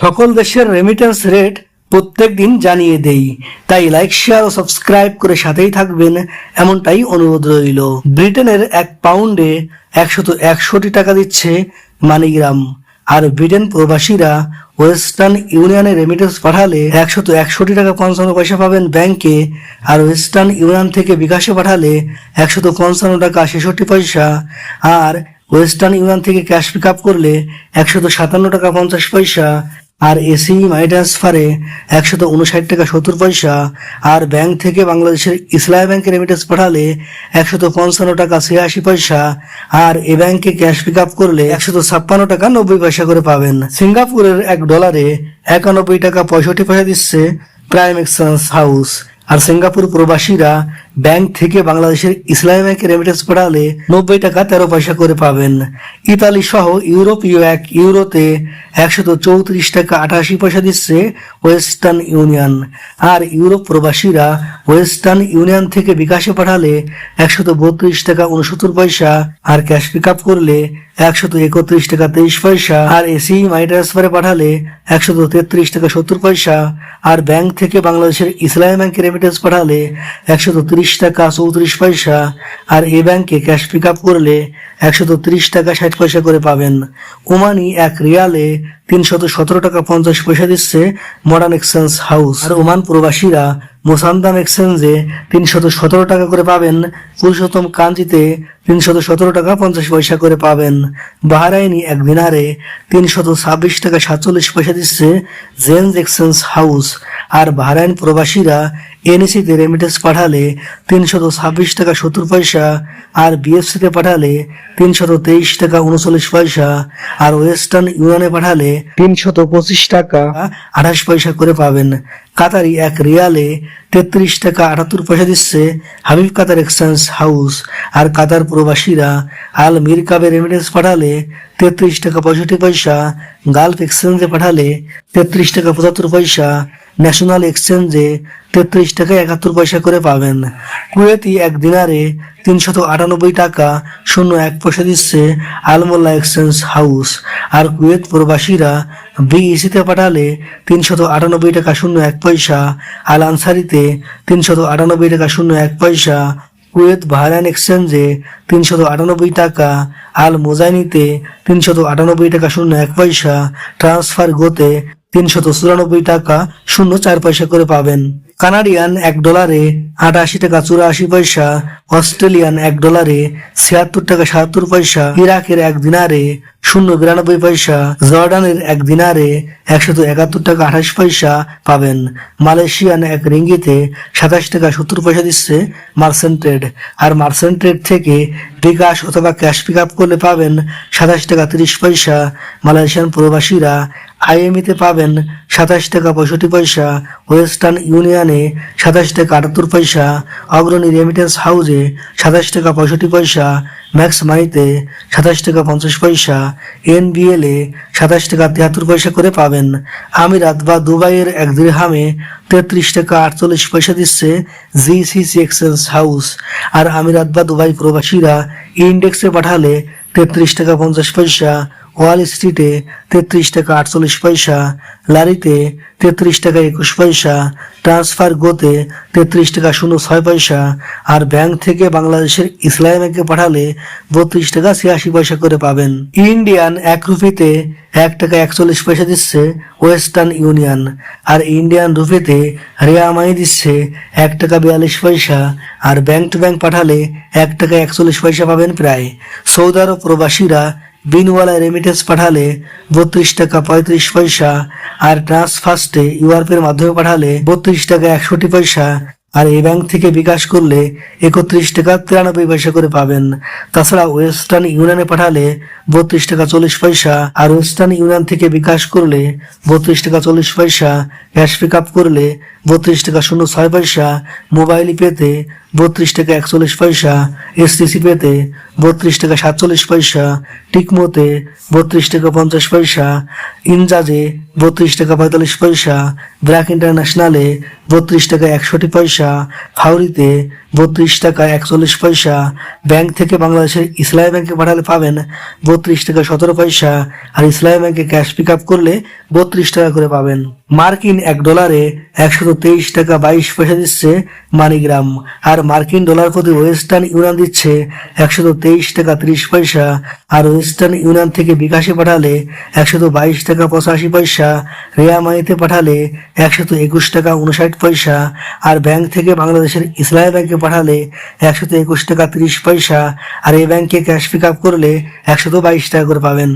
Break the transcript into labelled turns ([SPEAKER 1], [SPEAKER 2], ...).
[SPEAKER 1] সকল দেশের remittance rate প্রত্যেক দিন জানিয়ে দেই। তাই লাইক শেয়ার ও সাবস্ক্রাইব করে সাথেই থাকবেন, এমনটাই অনুরোধ রইল। ব্রিটেনের এক পাউন্ডে একশত একষট্টি টাকা দিচ্ছে মানিগ্রাম। আর ব্রিটেন প্রবাসীরা ওয়েস্টার্ন ইউনিয়নে রেমিটেন্স পাঠালে একশত একষট্টি টাকা পঞ্চান্ন পয়সা পাবেন ব্যাংকে, আর ওয়েস্টার্ন ইউনিয়ন থেকে বিকাশে পাঠালে একশত পঞ্চান্ন টাকা ছেষট্টি পয়সা, আর ওয়েস্টার্ন ইউনিয়ন থেকে ক্যাশ পিক আপ করলে একশত সাতান্ন টাকা পঞ্চাশ পয়সা আর এসি মানি ট্রান্সফারে একশত উনষাট টাকা সত্তর পয়সা, আর ব্যাংক থেকে বাংলাদেশের ইসলামী ব্যাংকে রেমিটেন্স পাঠালে একশত পঞ্চান্ন টাকা ছিয়াশি পয়সা, আর এ ব্যাংকে ক্যাশ পিক আপ করলে একশত ছাপ্পান্ন টাকা নব্বই পয়সা করে পাবেন। সিঙ্গাপুরের এক ডলারে একানব্বই টাকা পঁয়ষট্টি পয়সা দিচ্ছে প্রাইম এক্সচেঞ্জ হাউস আর সিঙ্গাপুর প্রবাসীরা ব্যাংক থেকে বাংলাদেশের ইসলামী ব্যাংকে রেমিটেন্স পাঠালে নব্বই টাকা তেরো পয়সা করে পাবেন। ইতালি সহ ইউরোপীয় এক ইউরোতে একশত চৌত্রিশ টাকা আটাশি পয়সা দিচ্ছে ওয়েস্টার্ন ইউনিয়ন। আর ইউরোপ প্রবাসীরা ওয়েস্টার্ন ইউনিয়ন থেকে বিকাশে পাঠালে একশত বত্রিশ টাকা উনসত্তর পয়সা, আর ক্যাশ পিক আপ করলে একশত একত্রিশ টাকা তেইশ পয়সা, আর এসি মানি ট্রান্সফারে পাঠালে একশত তেত্রিশ টাকা সত্তর পয়সা, আর ব্যাংক থেকে বাংলাদেশের ইসলামী ব্যাংকে রেমিটেন্স পাঠালে একশত ত্রিশ টাকা চৌত্রিশ পয়সা, আর এ ব্যাংকে ক্যাশ পিক আপ করলে একশত ত্রিশ টাকা ষাট পয়সা করে পাবেন। ওমানি এক রিয়ালে তিনশত সতেরো টাকা পঞ্চাশ পয়সা দিচ্ছে মডার্ন এক্সচেঞ্জ হাউস আর ওমান প্রবাসীরা মোসান্দাম এক্সচেঞ্জে তিনশত সতেরো টাকা করে পাবেন। পুরুষোত্তম কাঞ্জিতে তিনশত সতেরো টাকা পঞ্চাশ পয়সা করে পাবেন। বাহারাইনি এক দিনারে তিনশত ছাব্বিশ টাকা সাতচল্লিশ পয়সা দিচ্ছে জেন্স এক্সচেঞ্জ হাউস আর বাহারাইন প্রবাসীরা এনএসিতে রেমিটেন্স পাঠালে তিনশত ছাব্বিশ টাকা সত্তর পয়সা আর বিএফসিতে পাঠালে তিনশত তেইশ টাকা উনচল্লিশ পয়সা আর ওয়েস্টার্ন ইউনিয়নে পাঠালে তিনশত পঁচিশ টাকা। আঠাশ পয়সা করে পাবেন। কাতারি এক রিয়ালে তেত্রিশ টাকা আটাত্তর পয়সা দিচ্ছে হাবিব কাতার এক্সচেঞ্জ হাউস। আর কাতার প্রবাসীরা আল মির কাবে রেমিটেন্স পাঠালে তেত্রিশ টাকা পঁয়ষট্টি পয়সা গালফ এক্সচেঞ্জে পাঠালে তেত্রিশ টাকা পঁচাত্তর পয়সা ন্যাশনাল এক্সচেঞ্জে তেত্রিশ টাকা একাত্তর পয়সা করে পাবেন। কুয়েতি এক দিনারে তিনশত আটানব্বই টাকা শূন্য এক পয়সা দিচ্ছে আলমোল্লা এক্সচেঞ্জ হাউস আর কুয়েত প্রবাসীরা বিইসিতে পাঠালে তিনশত আটানব্বই টাকা শূন্য এক পয়সা আল আনসারিতে তিনশত আটানব্বই টাকা শূন্য এক পয়সা। কুয়েত বাহরাইন এক্সচেঞ্জে তিনশত আটানব্বই টাকা আল মোজাইনিতে তিনশত আটানব্বই টাকা শূন্য এক পয়সা, ট্রান্সফার গোতে তিনশত চুরানব্বই টাকা শূন্য চার পয়সা করে পাবেন। কানাডিয়ান এক ডলারে আটাশি টাকা চুরাশি পয়সা, অস্ট্রেলিয়ান এক ডলারে ছিয়াত্তর টাকা সাতাত্তর পয়সা, ইরাকের এক দিনারে শূন্য বিরানব্বই পয়সা, জর্ডানের এক দিনারে একশত একাত্তর টাকা আঠাশ পয়সা পাবেন। মালয়েশিয়ান এক রিঙ্গিতে সাতাশ টাকা সত্তর পয়সা দিচ্ছে মার্সেন্ট ট্রেড আর মার্সেন্ট ট্রেড থেকে বিকাশ অথবা ক্যাশ পিক আপ করলে পাবেন সাতাশ টাকা তিরিশ পয়সা মালয়েশিয়ান প্রবাসীরা আইএমইতে পাবেন সাতাশ টাকা পঁয়ষট্টি পয়সা, ওয়েস্টার্ন ইউনিয়নে সাতাশ টাকা আটাত্তর পয়সা, অগ্রণী রেমিটেন্স হাউসে সাতাশ টাকা পঁয়ষট্টি পয়সা ম্যাক্স মানিতে সাতাশ টাকা পঞ্চাশ পয়সা এনবিএল সাতাশ টাকা তিয়াত্তর পয়সা করে পাবেন। আমিরাত বা দুবাইয়ের এক দিরহামে তেত্রিশ টাকা আটচল্লিশ পয়সা দিচ্ছে জিসিসি এক্সচেঞ্জ হাউস আর আমিরাত বা দুবাই প্রবাসীরা ইন্ডেক্সে পাঠালে তেত্রিশ টাকা পঞ্চাশ পয়সা ওয়াল স্ট্রিটে তেত্রিশ টাকা আটচল্লিশ পয়সা, লারিতে তেত্রিশ টাকা একুশ পয়সা, ট্রান্সফার গোতে তেত্রিশ টাকা শূন্য ছয় পয়সা, আর ব্যাংক থেকে বাংলাদেশের ইসলামী ব্যাংকে পাঠালে বত্রিশ টাকা ছিয়াশি পয়সা করে পাবেন। ইন্ডিয়ান এক রুপিতে এক টাকা একচল্লিশ পয়সা দিচ্ছে ওয়েস্টার্ন ইউনিয়ন, আর ইন্ডিয়ান রুপিতে রেয়ামাই দিচ্ছে এক টাকা বিয়াল্লিশ পয়সা, আর ব্যাংক টু ব্যাংক পাঠালে এক টাকা একচল্লিশ পয়সা পাবেন প্রায়। সৌদি আরব প্রবাসীরা বিনওয়ালা রেমিটেন্স পাঠালে বত্রিশ টাকা পঁয়ত্রিশ পয়সা আর ট্রান্সফার্স্টে ইউআরপের মাধ্যমে পাঠালে বত্রিশ টাকা একষট্টি পয়সা। আর এই ব্যাংক থেকে বিকাশ করলে একত্রিশ টাকা তিরানব্বই পয়সা করে পাবেন। তাছাড়া ওয়েস্টার্ন ইউনিয়নে পাঠালে বত্রিশ টাকা চল্লিশ পয়সা আর ওয়েস্টার্ন ইউনিয়ন থেকে বিকাশ করলে বত্রিশ টাকা চল্লিশ পয়সা। ক্যাশ পিক আপ করলে বত্রিশ টাকা শূন্য ছয় পয়সা। মোবাইল পেতে বত্রিশ টাকা একচল্লিশ পয়সা এসটিসি পেতে বত্রিশ টাকা সাতচল্লিশ পয়সা, টিকমোতে বত্রিশ টাকা পঞ্চাশ পয়সা, ইনজাজে বত্রিশ টাকা পঁয়তাল্লিশ পয়সা ব্র্যাক ইন্টারন্যাশনালে বত্রিশ টাকা একষট্টি পয়সা, ফাউরিতে বত্রিশ টাকা একচল্লিশ পয়সা। ব্যাংক থেকে বাংলাদেশের ইসলামী ব্যাংকে পাঠালে পাবেন বত্রিশ টাকা সতেরো পয়সা। আর ইসলামী ব্যাংকে ক্যাশ পিক আপ করলে বত্রিশ টাকা করে পাবেন। মার্কিন এক ডলারে একশত তেইশ টাকা বাইশ পয়সা দিচ্ছে মানিগ্রাম। আর মার্কিন ডলার প্রতি ওয়েস্টার্ন ইউনিয়ন দিচ্ছে একশত তেইশ টাকা ত্রিশ পয়সা। আর ওয়েস্টার্ন ইউনিয়ন থেকে বিকাশে পাঠালে একশত বাইশ টাকা পঁচাশি পয়সা। রেয়া মানিতে পাঠালে একশত একুশ টাকা উনষাট পয়সা। আর ব্যাংক থেকে বাংলাদেশের ইসলামী ব্যাংকে পাঠালে একশত একুশ টাকা ত্রিশ পয়সা আর এই ব্যাংকে ক্যাশ পিক আপ করলে একশত বাইশ টাকা করে পাবেন।